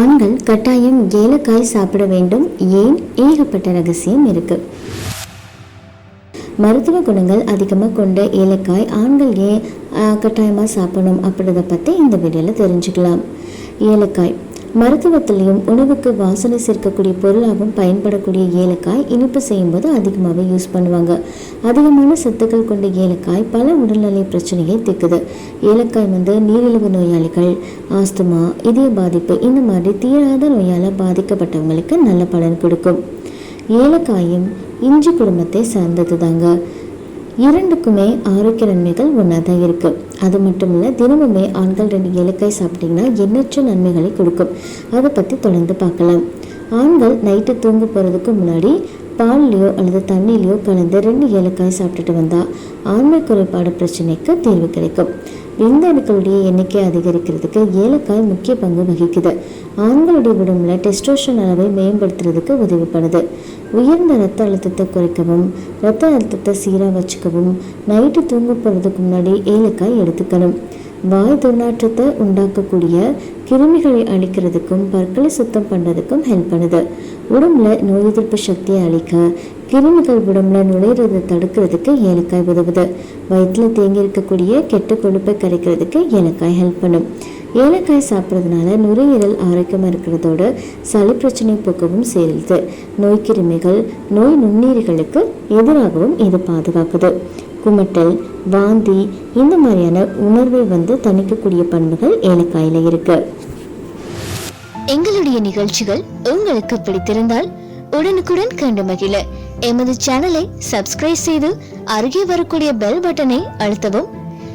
ஆண்கள் கட்டாயம் ஏலக்காய் சாப்பிட வேண்டும். ஏன்? ஏகப்பட்ட ரகசியம் இருக்கு. மருத்துவ குணங்கள் அதிகமாக கொண்ட ஏலக்காய் ஆண்கள் ஏன் கட்டாயமாக சாப்பிடணும் அப்படின்றத பற்றி இந்த வீடியோவில் தெரிஞ்சுக்கலாம். ஏலக்காய். மருத்துவத்திலையும் உணவுக்கு வாசனை சேர்க்கக்கூடிய பொருளாகவும் பயன்படக்கூடிய ஏலக்காய் இனிப்பு செய்யும்போது அதிகமாகவே யூஸ் பண்ணுவாங்க. அதிகமான சத்துக்கள் கொண்ட ஏலக்காய் பல உடல்நலை பிரச்சனையை தீக்குது ஏலக்காய் வந்து நீரிழிவு நோயாளிகள் ஆஸ்துமா இதய பாதிப்பு இந்த மாதிரி தீராத நோயால் பாதிக்கப்பட்டவங்களுக்கு நல்ல பலன் கொடுக்கும். ஏலக்காயும் இஞ்சி குடும்பத்தை சார்ந்தது தாங்க இரண்டுக்குமே ஆரோக்கிய நன்மைகள் ஒன்றா தான் இருக்கு. அது மட்டும் இல்லை தினமுமே ஆண்கள் ரெண்டு ஏலக்காய் சாப்பிட்டீங்கன்னா எண்ணற்ற நன்மைகளை கொடுக்கும். அதை பற்றி தொடர்ந்து பார்க்கலாம். ஆண்கள் நைட்டு தூங்க போகிறதுக்கு முன்னாடி பால்லையோ அல்லது தண்ணியிலையோ கலந்து ரெண்டு ஏலக்காய் சாப்பிட்டுட்டு வந்தால் ஆண்மை குறைபாடு பிரச்சனைக்கு தீர்வு கிடைக்கும். விந்தணுக்களுடைய எண்ணிக்கை அதிகரிக்கிறதுக்கு ஏலக்காய் முக்கிய பங்கு வகிக்குது. ஆண்களுடைய உடம்புல டெஸ்டோஷன் அளவை மேம்படுத்துறதுக்கு உதவி பண்ணுது உயர்ந்த ரத்த அழுத்தத்தை குறைக்கவும் ரத்த அழுத்தத்தை சீராக வச்சுக்கவும் நைட்டு தூங்க போகிறதுக்கு முன்னாடி ஏலக்காய் எடுத்துக்கணும். வாய் துர்நாற்றத்தை உண்டாக்கக்கூடிய கிருமிகளை அழிக்கிறதுக்கும் பற்களை சுத்தம் பண்ணுறதுக்கும் ஹெல்ப் பண்ணுது. உடம்புல நோய் எதிர்ப்பு சக்தியை அழிக்க கிருமிகள் உடம்புல நுழையிறதை தடுக்கிறதுக்கு ஏலக்காய் உதவுது. வயிற்றில் தேங்கி இருக்கக்கூடிய கெட்ட கொழுப்பை கரைக்கிறதுக்கு ஏலக்காய் ஹெல்ப் பண்ணும். ஏலக்காய் சாப்பிட்றதுனால நுரையீரல் ஆரோக்கியமாக இருக்கிறதோட சளி பிரச்சனை போக்கவும் சேருது நோய் கிருமிகள் நோய் நுண்ணுயிர்களுக்கு எதிராகவும் இது பாதுகாக்குது. குமட்டல் வாந்தி இந்த மாதிரியான உணர்வை வந்து தணிக்கக்கூடிய பண்புகள் ஏலக்காயில் இருக்கு. எங்களுடைய நிகழ்ச்சிகள் உங்களுக்கு பிடித்திருந்தால் உடனுக்குடன் கண்டு மகிழ. எமது சேனலை சப்ஸ்கிரைப் செய்து அருகே வரக்கூடிய பெல் பட்டனை அழுத்தவும்